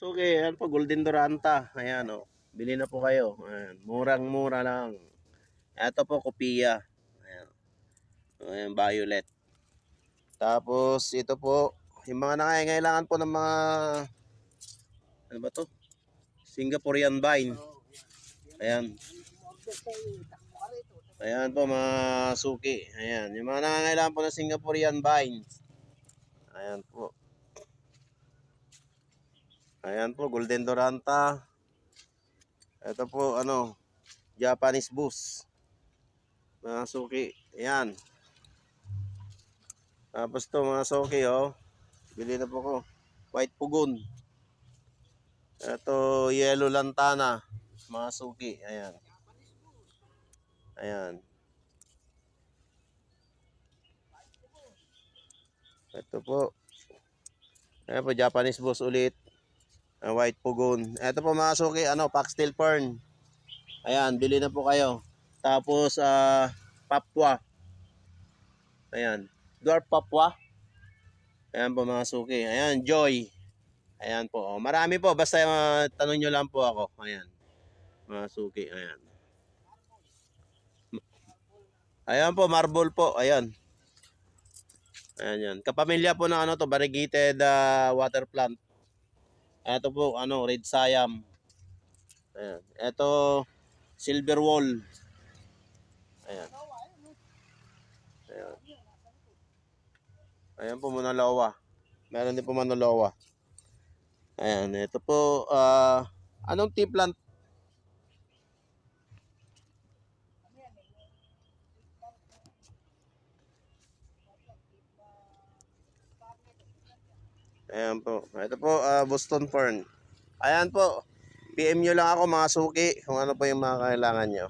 So, okay, ayan po, Golden Doranta. Ayan, oh. Bili na po kayo. Ayan, murang-mura lang. Ito po, kopia. Ayan. Ayan, violet. Tapos, ito po, yung mga nangangailangan po ng mga, ano ba to? Singaporean vine. Ayan. Ayan po, mga suki. Ayan, yung mga nangangailangan po ng Singaporean vines. Ayan po. Ayan po, Golden Doranta. Ito po, ano, Japanese Bus. Mga suki. Ayan. Tapos to mga suki, oh. Bili na po ko. White Pugon. Ito, Yellow Lantana. Mga suki. Ayan. Ayan. Ito po. Ayan po, Japanese Bus ulit. Ah, white pugon. Ito po mga suki, ano, Paxtil Fern. Ayan, bili na po kayo. Tapos, ah, Papua. Ayan. Dwarf Papua. Ayan po mga suki. Ayan, Joy. Ayan po. Oh, marami po. Basta uh, tanong nyo lang po ako. Ayan. Mga suki. Ayan. Ayan po, marble po. Ayan. Ayan yan. Kapamilya po ng ano to, variegated ah, water plant. Ito po, ano, red siam. Ayan. Ito, silver wall. Ayan. Ayan. Ayan po, manalawa. Meron din po manalawa. Ayan, ito po, ah, anong tea plant? Ayan po. Ito po, ah, Boston Fern. Ayan po. PM nyo lang ako mga suki kung ano po yung mga kailangan nyo.